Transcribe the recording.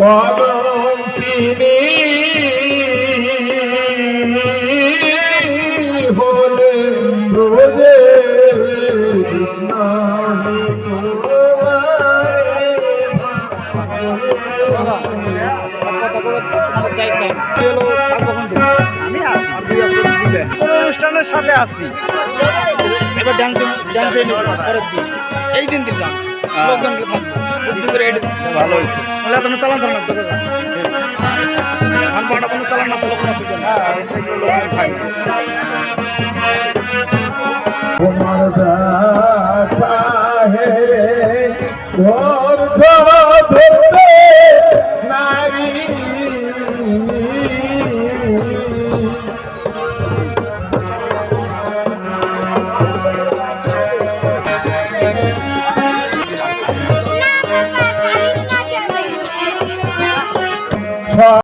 কলঙ্কিনী হলে রোজে অনুষ্ঠানের সাথে আছি। এবার দিন এই দিন দিলাম লোকজনকে থাকব বুদ্ধি করে এটা দিচ্ছি। ভালো হয়েছে। বলে তুমি চালান চালান তো ধান পাটা কোনো চালান না চালো কোনো অসুবিধা নেই। হ্যাঁ try.